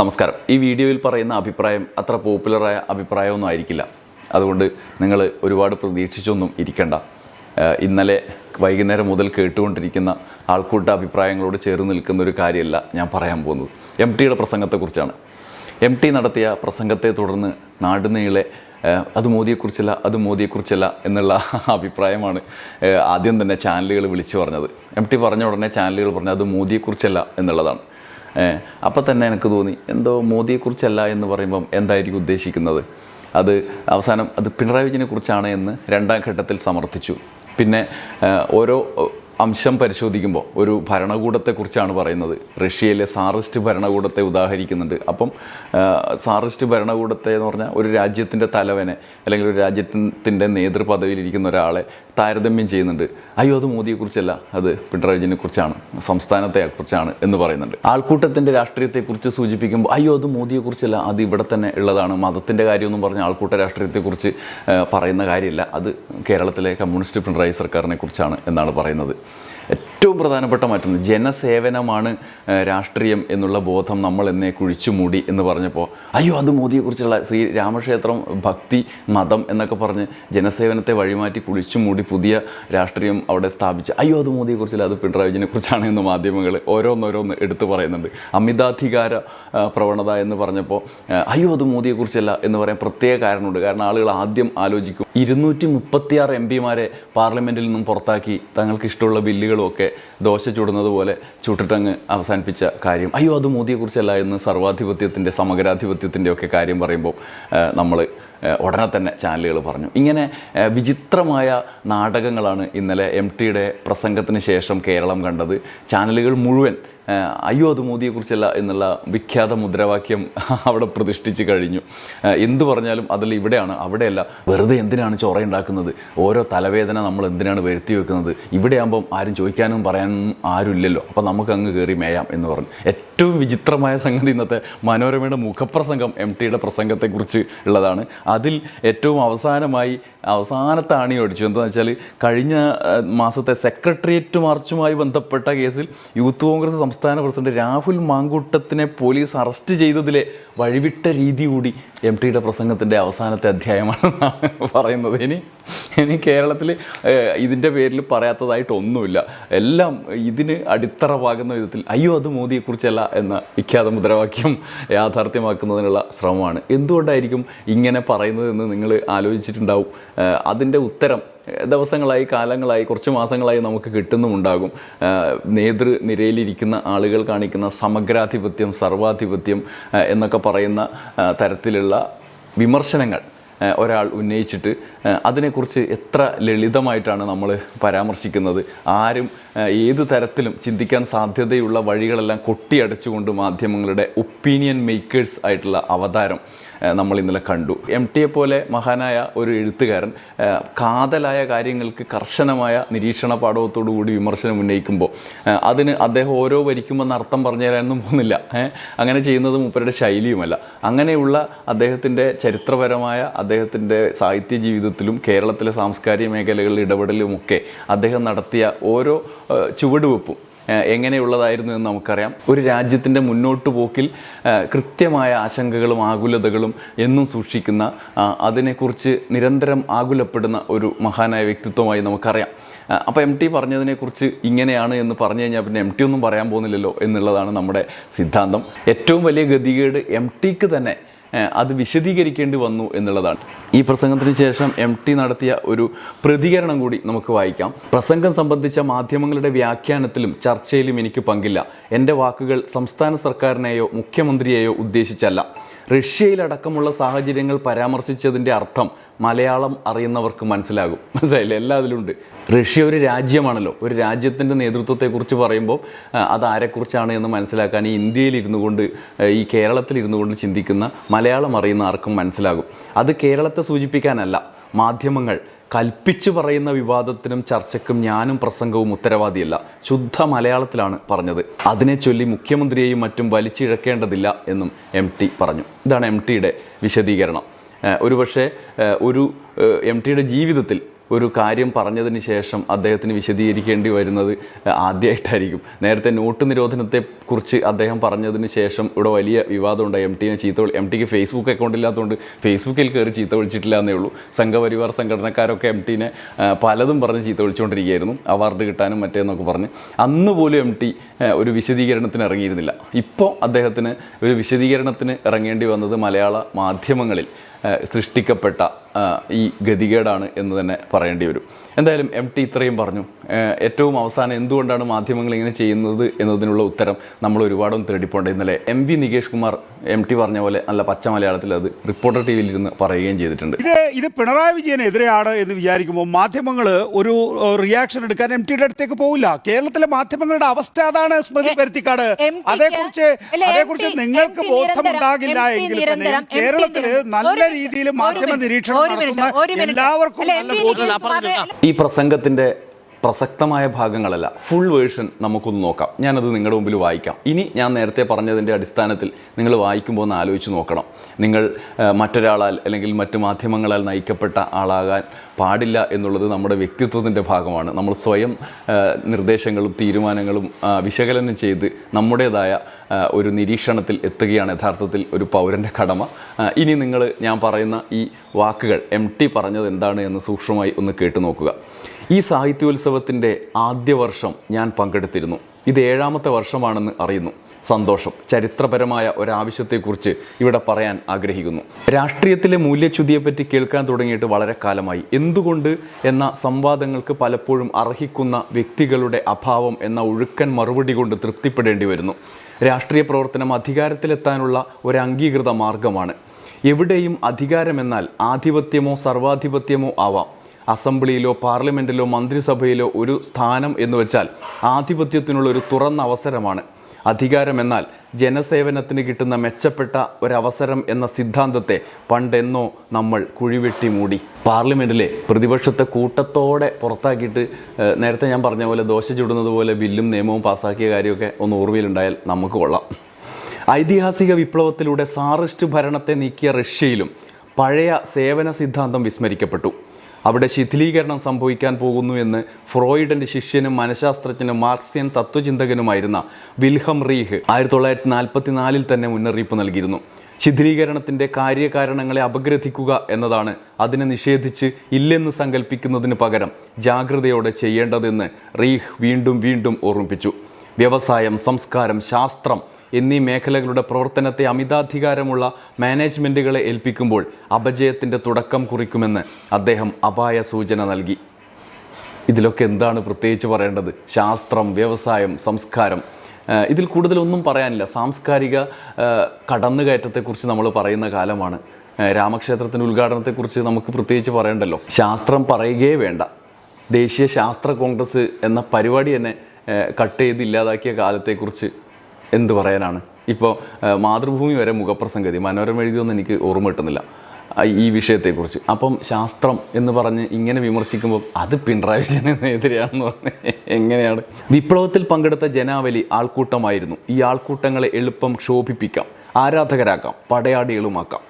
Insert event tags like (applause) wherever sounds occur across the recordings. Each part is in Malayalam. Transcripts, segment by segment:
നമസ്കാരം. ഈ വീഡിയോയിൽ പറയുന്ന അഭിപ്രായം അത്ര പോപ്പുലറായ അഭിപ്രായമൊന്നും ആയിരിക്കില്ല. അതുകൊണ്ട് നിങ്ങൾ ഒരുപാട് പ്രതീക്ഷിച്ചൊന്നും ഇരിക്കണ്ട. ഇന്നലെ വൈകുന്നേരം മുതൽ കേട്ടുകൊണ്ടിരിക്കുന്ന ആൾക്കൂട്ട അഭിപ്രായങ്ങളോട് ചേർന്ന് നിൽക്കുന്ന ഒരു കാര്യമല്ല ഞാൻ പറയാൻ പോകുന്നത്. എം ടിയുടെ പ്രസംഗത്തെക്കുറിച്ചാണ്. എം ടി നടത്തിയ പ്രസംഗത്തെ തുടർന്ന് നാടിനീളെ അത് മോദിയെക്കുറിച്ചല്ല അത് മോദിയെക്കുറിച്ചല്ല എന്നുള്ള അഭിപ്രായമാണ് ആദ്യം തന്നെ ചാനലുകൾ വിളിച്ചു പറഞ്ഞത്. എം ടി പറഞ്ഞ ഉടനെ ചാനലുകൾ പറഞ്ഞത് അത് മോദിയെക്കുറിച്ചല്ല എന്നുള്ളതാണ്. അപ്പം തന്നെ എനിക്ക് തോന്നി എന്തോ മോദിയെക്കുറിച്ചല്ല എന്ന് പറയുമ്പം എന്തായിരിക്കും ഉദ്ദേശിക്കുന്നത്? അത് അവസാനം അത് പിണറായി വിജയനെ കുറിച്ചാണ് എന്ന് രണ്ടാം ഘട്ടത്തിൽ സമർത്ഥിച്ചു. പിന്നെ ഓരോ അംശം പരിശോധിക്കുമ്പോൾ ഒരു ഭരണകൂടത്തെക്കുറിച്ചാണ് പറയുന്നത്. റഷ്യയിലെ സാറിസ്റ്റ് ഭരണകൂടത്തെ ഉദാഹരിക്കുന്നുണ്ട്. അപ്പം സാറിസ്റ്റ് ഭരണകൂടത്തെ എന്ന് പറഞ്ഞാൽ ഒരു രാജ്യത്തിന്റെ തലവനെ അല്ലെങ്കിൽ ഒരു രാജ്യത്തിന്റെ നേതൃപദവിയിലിരിക്കുന്ന ഒരാളെ താരതമ്യം ചെയ്യുന്നുണ്ട്. അയ്യോ അത് മോദിയെക്കുറിച്ചല്ല അത് പിണറായി വിജയനെ കുറിച്ചാണ് സംസ്ഥാനത്തെ കുറിച്ചാണ് എന്ന് പറയുന്നുണ്ട്. ആൾക്കൂട്ടത്തിന്റെ രാഷ്ട്രീയത്തെക്കുറിച്ച് സൂചിപ്പിക്കുമ്പോൾ അയ്യോ അത് മോദിയെക്കുറിച്ചല്ല അത് ഇവിടെ തന്നെ ഉള്ളതാണ് മതത്തിന്റെ കാര്യമൊന്നും പറഞ്ഞ ആൾക്കൂട്ട രാഷ്ട്രീയത്തെക്കുറിച്ച് പറയുന്ന കാര്യമില്ല. അത് കേരളത്തിലെ കമ്മ്യൂണിസ്റ്റ് പിണറായി സർക്കാരിനെ കുറിച്ചാണ് എന്നാണ് പറയുന്നത്. it ഏറ്റവും പ്രധാനപ്പെട്ട മാറ്റം ജനസേവനമാണ് രാഷ്ട്രീയം എന്നുള്ള ബോധം നമ്മൾ എന്നെ കുഴിച്ചു മൂടി എന്ന് പറഞ്ഞപ്പോൾ അയ്യോ അത് മോദിയെക്കുറിച്ചുള്ള ശ്രീ രാമക്ഷേത്രം ഭക്തി മതം എന്നൊക്കെ പറഞ്ഞ് ജനസേവനത്തെ വഴിമാറ്റി കുഴിച്ചു മൂടി പുതിയ രാഷ്ട്രീയം അവിടെ സ്ഥാപിച്ച് അയ്യോ അത് മോദിയെക്കുറിച്ചല്ല അത് പിണറായി വിജയനെ കുറിച്ചാണ് എന്ന് മാധ്യമങ്ങൾ ഓരോന്നോരോന്ന് എടുത്തു പറയുന്നുണ്ട്. അമിതാധികാര പ്രവണത എന്ന് പറഞ്ഞപ്പോൾ അയ്യോ അത് മോദിയെക്കുറിച്ചല്ല എന്ന് പറയാൻ പ്രത്യേക കാരണമുണ്ട്. കാരണം ആളുകൾ ആദ്യം ആലോചിക്കും ഇരുന്നൂറ്റി മുപ്പത്തിയാറ് എം പിമാരെ പാർലമെന്റിൽ നിന്നും പുറത്താക്കി തങ്ങൾക്ക് ഇഷ്ടമുള്ള ബില്ലുകളും ഒക്കെ ദോശ ചുടുന്നത് പോലെ ചുട്ടിട്ടങ്ങ് അവസാനിപ്പിച്ച കാര്യം. അയ്യോ അത് മോദിയെക്കുറിച്ചല്ല എന്ന് സർവാധിപത്യത്തിന്റെ സമഗ്രാധിപത്യത്തിന്റെ ഒക്കെ കാര്യം പറയുമ്പോൾ നമ്മൾ ഉടനെ തന്നെ ചാനലുകൾ പറഞ്ഞു. ഇങ്ങനെ വിചിത്രമായ നാടകങ്ങളാണ് ഇന്നലെ എം ടിയുടെ പ്രസംഗത്തിന് ശേഷം കേരളം കണ്ടത്. ചാനലുകൾ മുഴുവൻ അയ്യോ അത് മോദിയെക്കുറിച്ചല്ല എന്നുള്ള വിഖ്യാത മുദ്രാവാക്യം (laughs) അവിടെ പ്രതിഷ്ഠിച്ച് കഴിഞ്ഞു. എന്തു പറഞ്ഞാലും അതിൽ ഇവിടെയാണ് അവിടെയല്ല. വെറുതെ എന്തിനാണ് ചൊറയുണ്ടാക്കുന്നത് ഓരോ തലവേദന നമ്മൾ എന്തിനാണ് വരുത്തി വെക്കുന്നത്? ഇവിടെയാകുമ്പം ആരും ചോദിക്കാനും പറയാനും ആരുമില്ലല്ലോ. അപ്പം നമുക്ക് അങ്ങ് കയറി മേയാം എന്ന് പറഞ്ഞു. ഏറ്റവും വിചിത്രമായ സംഗതി ഇന്നത്തെ മനോരമയുടെ മുഖപ്രസംഗം എം ടിയുടെ പ്രസംഗത്തെക്കുറിച്ച് ഉള്ളതാണ്. അതിൽ ഏറ്റവും അവസാനമായി അവസാനത്തെ ആണി ഓടിച്ചു എന്താണെന്ന് വെച്ചാൽ കഴിഞ്ഞ മാസത്തെ സെക്രട്ടേറിയറ്റ് മാർച്ചുമായി ബന്ധപ്പെട്ട കേസിൽ യൂത്ത് കോൺഗ്രസ് സംസ്ഥാന പ്രസിഡന്റ് രാഹുൽ മാങ്കൂട്ടത്തിനെ പോലീസ് അറസ്റ്റ് ചെയ്തതിലെ വഴിവിട്ട രീതി കൂടി എം ടിയുടെ പ്രസംഗത്തിന്റെ അവസാനത്തെ അധ്യായമാണെന്നാണ് (laughs) പറയുന്നത്. ഇനി ഇനി കേരളത്തിൽ ഇതിന്റെ പേരിൽ പറയാത്തതായിട്ടൊന്നുമില്ല എല്ലാം ഇതിന് അടിത്തറ പാകുന്ന വിധത്തിൽ അയ്യോ അത് മോദിയെക്കുറിച്ചല്ല എന്ന വിഖ്യാത മുദ്രാവാക്യം യാഥാർത്ഥ്യമാക്കുന്നതിനുള്ള ശ്രമമാണ്. എന്തുകൊണ്ടായിരിക്കും ഇങ്ങനെ പറയുന്നതെന്ന് നിങ്ങൾ ആലോചിച്ചിട്ടുണ്ടാവും? അതിന്റെ ഉത്തരം ദിവസങ്ങളായി കാലങ്ങളായി കുറച്ച് മാസങ്ങളായി നമുക്ക് കിട്ടുന്നുമുണ്ടാകും. നേതൃനിരയിലിരിക്കുന്ന ആളുകൾ കാണിക്കുന്ന സമഗ്രാധിപത്യം സർവാധിപത്യം എന്നൊക്കെ പറയുന്ന തരത്തിലുള്ള വിമർശനങ്ങൾ ഒരാൾ ഉന്നയിച്ചിട്ട് അതിനെക്കുറിച്ച് എത്ര ലളിതമായിട്ടാണ് നമ്മൾ പരാമർശിക്കുന്നത്? ആരും ഏത് തരത്തിലും ചിന്തിക്കാൻ സാധ്യതയുള്ള വഴികളെല്ലാം കൊട്ടിയടച്ചുകൊണ്ട് മാധ്യമങ്ങളുടെ ഒപ്പീനിയൻ മേക്കേഴ്സ് ആയിട്ടുള്ള അവതാരം നമ്മൾ ഇന്നലെ കണ്ടു. എം ടിയെ പോലെ മഹാനായ ഒരു എഴുത്തുകാരൻ കാതലായ കാര്യങ്ങൾക്ക് കർശനമായ നിരീക്ഷണ പാഠവത്തോടു കൂടി വിമർശനം ഉന്നയിക്കുമ്പോൾ അതിന് അദ്ദേഹം ഓരോ വരിക്കുമെന്ന് അർത്ഥം പറഞ്ഞു തരാനൊന്നും പോകുന്നില്ല അങ്ങനെ ചെയ്യുന്നത് മൂപ്പരുടെ ശൈലിയുമല്ല. അങ്ങനെയുള്ള അദ്ദേഹത്തിന്റെ ചരിത്രപരമായ അദ്ദേഹത്തിന്റെ സാഹിത്യ ജീവിതത്തിലും കേരളത്തിലെ സാംസ്കാരിക മേഖലകളിൽ ഇടപെടലുമൊക്കെ അദ്ദേഹം നടത്തിയ ഓരോ ചുവടുവെപ്പും വെപ്പും. എങ്ങനെയുള്ളതായിരുന്നു എന്ന് നമുക്കറിയാം. ഒരു രാജ്യത്തിന്റെ മുന്നോട്ട് പോക്കിൽ കൃത്യമായ ആശങ്കകളും ആകുലതകളും എന്നും സൂക്ഷിക്കുന്ന അതിനെക്കുറിച്ച് നിരന്തരം ആകുലപ്പെടുന്ന ഒരു മഹാനായ വ്യക്തിത്വമായി നമുക്കറിയാം. അപ്പോൾ എം ടി പറഞ്ഞതിനെക്കുറിച്ച് ഇങ്ങനെയാണ് എന്ന് പറഞ്ഞു കഴിഞ്ഞാൽ പിന്നെ എം ടി ഒന്നും പറയാൻ പോകുന്നില്ലല്ലോ എന്നുള്ളതാണ് നമ്മുടെ സിദ്ധാന്തം. ഏറ്റവും വലിയ ഗതികേട് എം ടിക്ക് തന്നെ അത് വിശദീകരിക്കേണ്ടി വന്നു എന്നുള്ളതാണ്. ഈ പ്രസംഗത്തിന് ശേഷം എം ടി നടത്തിയ ഒരു പ്രതികരണം കൂടി നമുക്ക് വായിക്കാം. പ്രസംഗം സംബന്ധിച്ച മാധ്യമങ്ങളുടെ വ്യാഖ്യാനത്തിലും ചർച്ചയിലും എനിക്ക് പങ്കില്ല. എന്റെ വാക്കുകൾ സംസ്ഥാന സർക്കാരിനെയോ മുഖ്യമന്ത്രിയെയോ ഉദ്ദേശിച്ചല്ല. റഷ്യയിലടക്കമുള്ള സാഹചര്യങ്ങൾ പരാമർശിച്ചതിന്റെ അർത്ഥം മലയാളം അറിയുന്നവർക്ക് മനസ്സിലാകും. മനസ്സിലായില്ലേ? എല്ലാ അതിലുണ്ട് റഷ്യ ഒരു രാജ്യമാണല്ലോ. ഒരു രാജ്യത്തിന്റെ നേതൃത്വത്തെക്കുറിച്ച് പറയുമ്പോൾ അത് ആരെക്കുറിച്ചാണ് എന്ന് മനസ്സിലാക്കാൻ ഈ ഇന്ത്യയിൽ ഇരുന്നു കൊണ്ട് ഈ കേരളത്തിൽ ഇരുന്നു കൊണ്ട് ചിന്തിക്കുന്ന മലയാളം അറിയുന്ന ആർക്കും മനസ്സിലാകും. അത് കേരളത്തെ സൂചിപ്പിക്കാനല്ല. മാധ്യമങ്ങൾ കൽപ്പിച്ചു പറയുന്ന വിവാദത്തിനും ചർച്ചയ്ക്കും ഞാനും പ്രസംഗവും ഉത്തരവാദിയല്ല. ശുദ്ധ മലയാളത്തിലാണ് പറഞ്ഞത്. അതിനെ ചൊല്ലി മുഖ്യമന്ത്രിയെയും മറ്റും വലിച്ചിഴക്കേണ്ടതില്ല എന്നും എം പറഞ്ഞു. ഇതാണ് എം വിശദീകരണം. ഒരുപക്ഷെ പക്ഷേ ഒരു എം ടിയുടെ ജീവിതത്തിൽ ഒരു കാര്യം പറഞ്ഞതിന് ശേഷം അദ്ദേഹത്തിന് വിശദീകരിക്കേണ്ടി വരുന്നത് ആദ്യമായിട്ടായിരിക്കും നേരത്തെ നോട്ട് നിരോധനത്തെ കുറിച്ച് അദ്ദേഹം പറഞ്ഞതിന് ശേഷം ഇവിടെ വലിയ വിവാദം ഉണ്ടായി എം ടിനെ ചീത്ത എം ടിക്ക് ഫേസ്ബുക്ക് അക്കൗണ്ട് ഇല്ലാത്തതുകൊണ്ട് ഫേസ്ബുക്കിൽ കയറി ചീത്ത വിളിച്ചിട്ടില്ല എന്നേ ഉള്ളൂ. സംഘപരിവാർ സംഘടനക്കാരൊക്കെ എം ടിനെ പലതും പറഞ്ഞ് ചീത്ത വിളിച്ചുകൊണ്ടിരിക്കുകയായിരുന്നു. അവാർഡ് കിട്ടാനും മറ്റേന്നൊക്കെ പറഞ്ഞ്. അന്ന് പോലും എം ടി ഒരു വിശദീകരണത്തിന് ഇറങ്ങിയിരുന്നില്ല. ഇപ്പോൾ അദ്ദേഹത്തിന് ഒരു വിശദീകരണത്തിന് ഇറങ്ങേണ്ടി വന്നത് മലയാള മാധ്യമങ്ങളിൽ സൃഷ്ടിക്കപ്പെട്ട ഈ ഗതികേടാണ് എന്ന് തന്നെ പറയേണ്ടി വരും. എന്തായാലും എം ടി ഇത്രയും പറഞ്ഞു. ഏറ്റവും അവസാനം എന്തുകൊണ്ടാണ് മാധ്യമങ്ങൾ ഇങ്ങനെ ചെയ്യുന്നത് എന്നതിനുള്ള ഉത്തരം നമ്മൾ ഒരുപാടും തേടിപ്പോണ്ട്. ഇന്നലെ M V Nikesh Kumar M T പറഞ്ഞ പോലെ നല്ല പച്ച മലയാളത്തിൽ അത് റിപ്പോർട്ടർ ടി വിയിൽ ഇരുന്ന് പറയുകയും ചെയ്തിട്ടുണ്ട്. ഇത് ഇത് പിണറായി വിജയനെതിരെയാണ് എന്ന് വിചാരിക്കുമ്പോൾ മാധ്യമങ്ങൾ ഒരു റിയാക്ഷൻ എടുക്കാൻ എം ടിയുടെ അടുത്തേക്ക് പോകില്ല കേരളത്തിലെ മാധ്യമങ്ങളുടെ അവസ്ഥ അതാണ് സ്മൃതി പരുത്തിക്കാട്. അതേക്കുറിച്ച് അതേക്കുറിച്ച് നിങ്ങൾക്ക് ബോധമുണ്ടാകില്ല എങ്കിൽ തന്നെ കേരളത്തിൽ നല്ല രീതിയിൽ മാധ്യമ നിരീക്ഷണം. എല്ലാവർക്കും ഈ പ്രസംഗത്തിന്റെ പ്രസക്തമായ ഭാഗങ്ങളല്ല. ഫുൾ വേർഷൻ നമുക്കൊന്ന് നോക്കാം. ഞാനത് നിങ്ങളുടെ മുമ്പിൽ വായിക്കാം. ഇനി ഞാൻ നേരത്തെ പറഞ്ഞതിന്റെ അടിസ്ഥാനത്തിൽ നിങ്ങൾ വായിക്കുമ്പോൾ ഒന്ന് ആലോചിച്ച് നോക്കണം. നിങ്ങൾ മറ്റൊരാളാൽ അല്ലെങ്കിൽ മറ്റ് മാധ്യമങ്ങളാൽ നയിക്കപ്പെട്ട ആളാകാൻ പാടില്ല എന്നുള്ളത് നമ്മുടെ വ്യക്തിത്വത്തിന്റെ ഭാഗമാണ്. നമ്മൾ സ്വയം നിർദ്ദേശങ്ങളും തീരുമാനങ്ങളും വിശകലനം ചെയ്ത് നമ്മുടേതായ ഒരു നിരീക്ഷണത്തിൽ എത്തുകയാണ് യഥാർത്ഥത്തിൽ ഒരു പൗരന്റെ കടമ. ഇനി നിങ്ങൾ ഞാൻ പറയുന്ന ഈ വാക്കുകൾ എം ടി പറഞ്ഞത് എന്താണ് എന്ന് സൂക്ഷ്മമായി ഒന്ന് കേട്ടു നോക്കുക. ഈ സാഹിത്യോത്സവത്തിന്റെ ആദ്യ വർഷം ഞാൻ പങ്കെടുത്തിരുന്നു. ഇത് ഏഴാമത്തെ വർഷമാണെന്ന് അറിയുന്നു. സന്തോഷം. ചരിത്രപരമായ ഒരാവശ്യത്തെക്കുറിച്ച് ഇവിടെ പറയാൻ ആഗ്രഹിക്കുന്നു. രാഷ്ട്രീയത്തിലെ മൂല്യച്യുതിയെപ്പറ്റി കേൾക്കാൻ തുടങ്ങിയിട്ട് വളരെ കാലമായി. എന്തുകൊണ്ട് എന്ന സംവാദങ്ങൾക്ക് പലപ്പോഴും അർഹിക്കുന്ന വ്യക്തികളുടെ അഭാവം എന്ന ഒഴുക്കൻ മറുപടി കൊണ്ട് തൃപ്തിപ്പെടേണ്ടി വരുന്നു. രാഷ്ട്രീയ പ്രവർത്തനം അധികാരത്തിലെത്താനുള്ള ഒരു അംഗീകൃത മാർഗമാണ്. എവിടെയും അധികാരമെന്നാൽ ആധിപത്യമോ സർവാധിപത്യമോ ആവാം. അസംബ്ലിയിലോ പാർലമെന്റിലോ മന്ത്രിസഭയിലോ ഒരു സ്ഥാനം എന്ന് വെച്ചാൽ ആധിപത്യത്തിനുള്ള ഒരു തുറന്ന അവസരമാണ്. അധികാരം എന്നാൽ ജനസേവനത്തിന് കിട്ടുന്ന മെച്ചപ്പെട്ട ഒരവസരം എന്ന സിദ്ധാന്തത്തെ പണ്ടെന്നോ നമ്മൾ കുഴിവെട്ടി മൂടി. പാർലമെന്റിലെ പ്രതിപക്ഷത്തെ കൂട്ടത്തോടെ പുറത്താക്കിയിട്ട് നേരത്തെ ഞാൻ പറഞ്ഞ പോലെ ദോശ ചുടുന്നത് പോലെ ബില്ലും നിയമവും പാസ്സാക്കിയ കാര്യമൊക്കെ ഒന്ന് ഓർമ്മയിലുണ്ടായാൽ നമുക്ക് കൊള്ളാം. ഐതിഹാസിക വിപ്ലവത്തിലൂടെ സാറിസ്റ്റ് ഭരണത്തെ നീക്കിയ റഷ്യയിലും പഴയ സേവന സിദ്ധാന്തം വിസ്മരിക്കപ്പെട്ടു. അവിടെ ശിഥിലീകരണം സംഭവിക്കാൻ പോകുന്നു എന്ന് ഫ്രോയിഡിന്റെ ശിഷ്യനും മനഃശാസ്ത്രജ്ഞനും മാർക്സിയൻ തത്വചിന്തകനുമായിരുന്ന വിൽഹം റീഹ് ആയിരത്തി തൊള്ളായിരത്തി നാൽപ്പത്തി നാലിൽ തന്നെ മുന്നറിയിപ്പ് നൽകിയിരുന്നു. ശിഥിലീകരണത്തിന്റെ കാര്യകാരണങ്ങളെ അപഗ്രഥിക്കുക എന്നതാണ് അതിനെ നിഷേധിച്ച് ഇല്ലെന്ന് സങ്കല്പിക്കുന്നതിന് പകരം ജാഗ്രതയോടെ ചെയ്യേണ്ടതെന്ന് റീഹ് വീണ്ടും വീണ്ടും ഓർമ്മിപ്പിച്ചു. വ്യവസായം സംസ്കാരം ശാസ്ത്രം എന്നീ മേഖലകളുടെ പ്രവർത്തനത്തെ അമിതാധികാരമുള്ള മാനേജ്മെന്റുകളെ ഏൽപ്പിക്കുമ്പോൾ അപജയത്തിന്റെ തുടക്കം കുറിക്കുമെന്ന് അദ്ദേഹം അപായ സൂചന നൽകി. ഇതിലൊക്കെ എന്താണ് പ്രത്യേകിച്ച് പറയേണ്ടത്? ശാസ്ത്രം വ്യവസായം സംസ്കാരം. ഇതിൽ കൂടുതലൊന്നും പറയാനില്ല. സാംസ്കാരിക കടന്നുകയറ്റത്തെക്കുറിച്ച് നമ്മൾ പറയുന്ന കാലമാണ്. രാമക്ഷേത്രത്തിന്റെ ഉദ്ഘാടനത്തെക്കുറിച്ച് നമുക്ക് പ്രത്യേകിച്ച് പറയണ്ടല്ലോ. ശാസ്ത്രം പറയുകയേ വേണ്ട. ദേശീയ ശാസ്ത്ര കോൺഗ്രസ് എന്ന പരിപാടി തന്നെ കട്ട് ചെയ്ത് ഇല്ലാതാക്കിയ കാലത്തെക്കുറിച്ച് എന്ത് പറയാനാണ്? ഇപ്പോൾ മാതൃഭൂമി വരെ മുഖപ്രസംഗതി മനോരമ എഴുതിയൊന്നും എനിക്ക് ഓർമ്മ കിട്ടുന്നില്ല. ഈ വിഷയത്തെക്കുറിച്ച്. അപ്പം ശാസ്ത്രം എന്ന് പറഞ്ഞ് ഇങ്ങനെ വിമർശിക്കുമ്പോൾ അത് പിണറായി വിജയനെതിരെയാണെന്ന് പറഞ്ഞ് എങ്ങനെയാണ്? വിപ്ലവത്തിൽ പങ്കെടുത്ത ജനാവലി ആൾക്കൂട്ടമായിരുന്നു. ഈ ആൾക്കൂട്ടങ്ങളെ എളുപ്പം ക്ഷോഭിപ്പിക്കാം ആരാധകരാക്കാം പടയാളികളുമാക്കാം.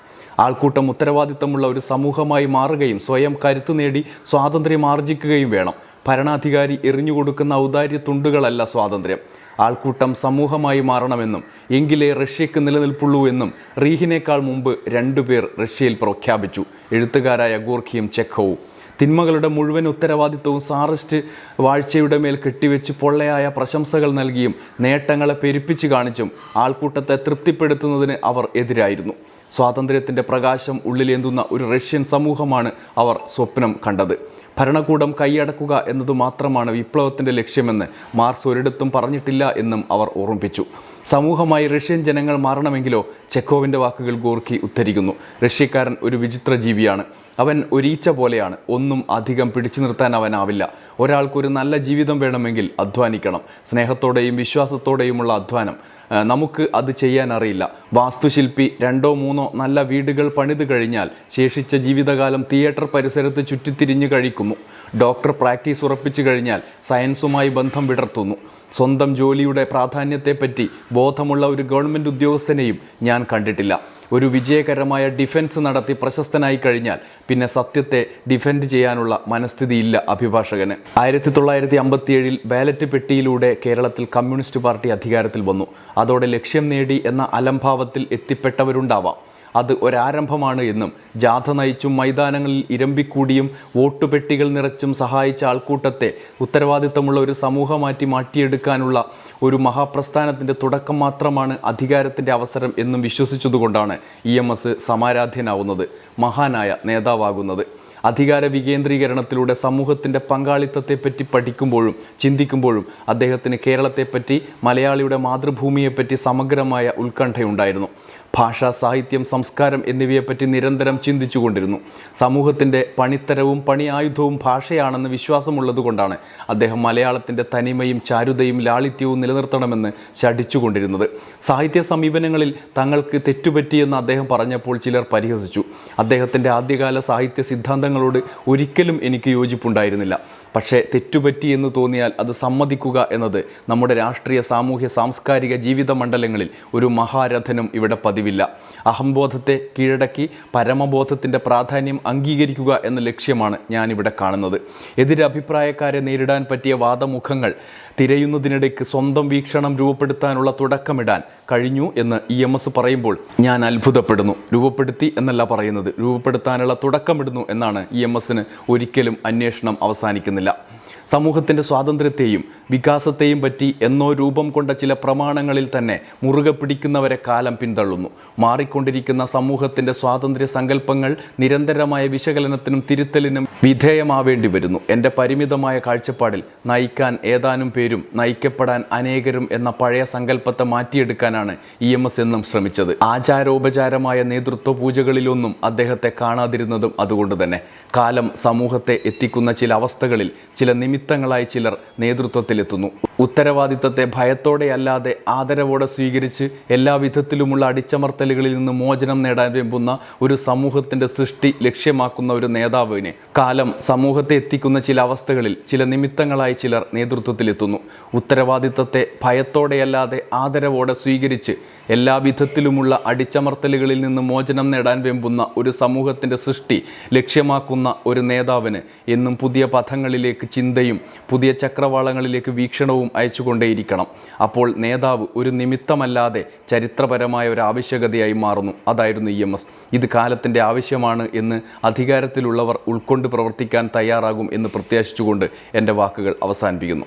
ആൾക്കൂട്ടം ഉത്തരവാദിത്തമുള്ള ഒരു സമൂഹമായി മാറുകയും സ്വയം കരുത്ത് നേടി സ്വാതന്ത്ര്യം ആർജിക്കുകയും വേണം. ഭരണാധികാരി എറിഞ്ഞുകൊടുക്കുന്ന ഔദാര്യ തുണ്ടുകളല്ല സ്വാതന്ത്ര്യം. ആൾക്കൂട്ടം സമൂഹമായി മാറണമെന്നും എങ്കിലേ റഷ്യക്ക് നിലനിൽപ്പുള്ളൂ എന്നും റീഹിനേക്കാൾ മുമ്പ് രണ്ടുപേർ റഷ്യയിൽ പ്രഖ്യാപിച്ചു. എഴുത്തുകാരായ ഗോർഖിയും ചെഖവും. തിന്മകളുടെ മുഴുവൻ ഉത്തരവാദിത്വവും സാറിസ്റ്റ് വാഴ്ചയുടെ മേൽ കെട്ടിവെച്ച് പൊള്ളയായ പ്രശംസകൾ നൽകിയും നേട്ടങ്ങളെ പെരുപ്പിച്ച് കാണിച്ചും ആൾക്കൂട്ടത്തെ തൃപ്തിപ്പെടുത്തുന്നതിന് അവർ എതിരായിരുന്നു. സ്വാതന്ത്ര്യത്തിന്റെ പ്രകാശം ഉള്ളിലേന്തുന്ന ഒരു റഷ്യൻ സമൂഹമാണ് അവർ സ്വപ്നം കണ്ടത്. ഭരണകൂടം കൈയടക്കുക എന്നതു മാത്രമാണ് വിപ്ലവത്തിന്റെ ലക്ഷ്യമെന്ന് മാർസ് ഒരിടത്തും പറഞ്ഞിട്ടില്ല എന്നും അവർ ഓർമ്മിപ്പിച്ചു. സമൂഹമായി റഷ്യൻ ജനങ്ങൾ മാറണമെങ്കിലോ ചെക്കോവിന്റെ വാക്കുകൾ ഗോർക്കി ഉദ്ധരിക്കുന്നു. റഷ്യക്കാരൻ ഒരു വിചിത്ര ജീവിയാണ്. അവൻ ഒരീച്ച പോലെയാണ്. ഒന്നും അധികം പിടിച്ചു നിർത്താൻ അവനാവില്ല. ഒരാൾക്കൊരു നല്ല ജീവിതം വേണമെങ്കിൽ അധ്വാനിക്കണം. സ്നേഹത്തോടെയും വിശ്വാസത്തോടെയുമുള്ള അധ്വാനം. നമുക്ക് അത് ചെയ്യാൻ അറിയില്ല. വാസ്തുശില്പി രണ്ടോ മൂന്നോ നല്ല വീടുകൾ പണിത് കഴിഞ്ഞാൽ ശേഷിച്ച ജീവിതകാലം തിയേറ്റർ പരിസരത്ത് ചുറ്റിത്തിരിഞ്ഞു കഴിക്കുന്നു. ഡോക്ടർ പ്രാക്ടീസ് ഉറപ്പിച്ചു കഴിഞ്ഞാൽ സയൻസുമായി ബന്ധം വിടർത്തുന്നു. സ്വന്തം ജോലിയുടെ പ്രാധാന്യത്തെപ്പറ്റി ബോധമുള്ള ഒരു ഗവൺമെന്റ് ഉദ്യോഗസ്ഥനെയും ഞാൻ കണ്ടിട്ടില്ല. ഒരു വിജയകരമായ ഡിഫൻസ് നടത്തി പ്രശസ്തനായി കഴിഞ്ഞാൽ പിന്നെ സത്യത്തെ ഡിഫെൻഡ് ചെയ്യാനുള്ള മനസ്ഥിതിയില്ല അഭിഭാഷകന്. ആയിരത്തി തൊള്ളായിരത്തി അമ്പത്തിയേഴിൽ ബാലറ്റ് പെട്ടിയിലൂടെ കേരളത്തിൽ കമ്മ്യൂണിസ്റ്റ് പാർട്ടി അധികാരത്തിൽ വന്നു. അതോടെ ലക്ഷ്യം നേടി എന്ന അലംഭാവത്തിൽ എത്തിപ്പെട്ടവരുണ്ടാവാം. അത് ഒരാരംഭമാണ് എന്നും ജാഥ നയിച്ചും മൈതാനങ്ങളിൽ ഇരമ്പിക്കൂടിയും വോട്ടുപെട്ടികൾ നിറച്ചും സഹായിച്ച ആൾക്കൂട്ടത്തെ ഉത്തരവാദിത്തമുള്ള ഒരു സമൂഹമാറ്റി മാറ്റിയെടുക്കാനുള്ള ഒരു മഹാപ്രസ്ഥാനത്തിന്റെ തുടക്കം മാത്രമാണ് അധികാരത്തിന്റെ അവസരം എന്നും വിശ്വസിച്ചതുകൊണ്ടാണ് ഇ എം എസ് സമാരാധ്യനാവുന്നത് മഹാനായ നേതാവാകുന്നത്. അധികാര വികേന്ദ്രീകരണത്തിലൂടെ സമൂഹത്തിന്റെ പങ്കാളിത്തത്തെപ്പറ്റി പഠിക്കുമ്പോഴും ചിന്തിക്കുമ്പോഴും അദ്ദേഹത്തിന് കേരളത്തെപ്പറ്റി മലയാളിയുടെ മാതൃഭൂമിയെപ്പറ്റി സമഗ്രമായ ഉത്കണ്ഠയുണ്ടായിരുന്നു. ഭാഷ സാഹിത്യം സംസ്കാരം എന്നിവയെപ്പറ്റി നിരന്തരം ചിന്തിച്ചുകൊണ്ടിരുന്നു. സമൂഹത്തിന്റെ പണിത്തരവും പണി ആയുധവും ഭാഷയാണെന്ന് വിശ്വാസമുള്ളതുകൊണ്ടാണ് അദ്ദേഹം മലയാളത്തിന്റെ തനിമയും ചാരുതയും ലാളിത്യവും നിലനിർത്തണമെന്ന് ശഠിച്ചുകൊണ്ടിരുന്നത്. സാഹിത്യ സമീപനങ്ങളിൽ തങ്ങൾക്ക് തെറ്റുപറ്റിയെന്ന് അദ്ദേഹം പറഞ്ഞപ്പോൾ ചിലർ പരിഹസിച്ചു. അദ്ദേഹത്തിന്റെ ആദ്യകാല സാഹിത്യ സിദ്ധാന്തങ്ങളോട് ഒരിക്കലും എനിക്ക് യോജിപ്പുണ്ടായിരുന്നില്ല. പക്ഷേ തെറ്റുപറ്റി എന്ന് തോന്നിയാൽ അത് സമ്മതിക്കുക എന്നത് നമ്മുടെ രാഷ്ട്രീയ സാമൂഹ്യ സാംസ്കാരിക ജീവിത മണ്ഡലങ്ങളിൽ ഒരു മഹാരഥനും ഇവിടെ പതിവില്ല. അഹംബോധത്തെ കീഴടക്കി പരമബോധത്തിന്റെ പ്രാധാന്യം അംഗീകരിക്കുക എന്ന ലക്ഷ്യമാണ് ഞാനിവിടെ കാണുന്നത്. എതിരഭിപ്രായക്കാരെ നേരിടാൻ പറ്റിയ വാദമുഖങ്ങൾ തിരയുന്നതിനിടയ്ക്ക് സ്വന്തം വീക്ഷണം രൂപപ്പെടുത്താനുള്ള തുടക്കമിടാൻ കഴിഞ്ഞു എന്ന് ഇ എം എസ് പറയുമ്പോൾ ഞാൻ അത്ഭുതപ്പെടുന്നു. രൂപപ്പെടുത്തി എന്നല്ല പറയുന്നത്. രൂപപ്പെടുത്താനുള്ള തുടക്കമിടുന്നു എന്നാണ് ഇ എം എസിന് ഒരിക്കലും അന്വേഷണം അവസാനിക്കുന്നില്ല. സമൂഹത്തിന്റെ സ്വാതന്ത്ര്യത്തെയും വികാസത്തെയും പറ്റി എന്നോ രൂപം കൊണ്ട ചില പ്രമാണങ്ങളിൽ തന്നെ മുറുകെ പിടിക്കുന്നവരെ കാലം പിന്തള്ളുന്നു. മാറിക്കൊണ്ടിരിക്കുന്ന സമൂഹത്തിന്റെ സ്വാതന്ത്ര്യ സങ്കല്പങ്ങൾ നിരന്തരമായ വിശകലനത്തിനും തിരുത്തലിനും വിധേയമാവേണ്ടി വരുന്നു. എന്റെ പരിമിതമായ കാഴ്ചപ്പാടിൽ നയിക്കാൻ ഏതാനും പേരും നയിക്കപ്പെടാൻ അനേകരും എന്ന പഴയ സങ്കല്പത്തെ മാറ്റിയെടുക്കാനാണ് ഇ എം എസ് എന്നും ശ്രമിച്ചത്. ആചാരോപചാരമായ നേതൃത്വ പൂജകളിലൊന്നും അദ്ദേഹത്തെ കാണാതിരുന്നതും അതുകൊണ്ട് തന്നെ. കാലം സമൂഹത്തെ എത്തിക്കുന്ന ചില അവസ്ഥകളിൽ ചില നിമിത്തങ്ങളായി ചിലർ നേതൃത്വത്തിലെത്തുന്നു. ഉത്തരവാദിത്തത്തെ ഭയത്തോടെയല്ലാതെ ആദരവോടെ സ്വീകരിച്ച് എല്ലാ വിധത്തിലുമുള്ള അടിച്ചമർത്തലുകളിൽ നിന്ന് മോചനം നേടാൻ വെമ്പുന്ന ഒരു സമൂഹത്തിന്റെ സൃഷ്ടി ലക്ഷ്യമാക്കുന്ന ഒരു നേതാവിനെ കാലം സമൂഹത്തെ എത്തിക്കുന്ന ചില അവസ്ഥകളിൽ ചില നിമിത്തങ്ങളായി ചിലർ നേതൃത്വത്തിലെത്തുന്നു. ഉത്തരവാദിത്തത്തെ ഭയത്തോടെയല്ലാതെ ആദരവോടെ സ്വീകരിച്ച് എല്ലാ വിധത്തിലുമുള്ള അടിച്ചമർത്തലുകളിൽ നിന്ന് മോചനം നേടാൻ വെമ്പുന്ന ഒരു സമൂഹത്തിന്റെ സൃഷ്ടി ലക്ഷ്യമാക്കുന്ന ഒരു നേതാവിന് എന്നും പുതിയ പഥങ്ങളിലേക്ക് ചിന്തയും പുതിയ ചക്രവാളങ്ങളിലേക്ക് വീക്ഷണവും അയച്ചുകൊണ്ടേയിരിക്കണം. അപ്പോൾ നേതാവ് ഒരു നിമിത്തമല്ലാതെ ചരിത്രപരമായ ഒരു ആവശ്യകതയായി മാറുന്നു. അതായിരുന്നു ഇ എം എസ്. ഇത് കാലത്തിന്റെ ആവശ്യമാണ് എന്ന് അധികാരത്തിലുള്ളവർ ഉൾക്കൊണ്ട് പ്രവർത്തിക്കാൻ തയ്യാറാകും എന്ന് പ്രത്യാശിച്ചുകൊണ്ട് എന്റെ വാക്കുകൾ അവസാനിപ്പിക്കുന്നു.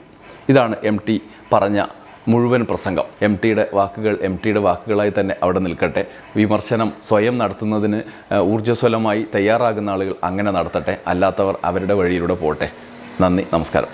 ഇതാണ് എം ടി പറഞ്ഞ മുഴുവൻ പ്രസംഗം. എം ടിയുടെ വാക്കുകൾ എം ടിയുടെ വാക്കുകളായി തന്നെ അവിടെ നിൽക്കട്ടെ. വിമർശനം സ്വയം നടത്തുന്നതിന് ഊർജസ്വലമായി തയ്യാറാകുന്ന ആളുകൾ അങ്ങനെ നടത്തട്ടെ. അല്ലാത്തവർ അവരുടെ വഴിയിലൂടെ പോട്ടെ. നന്ദി നമസ്കാരം.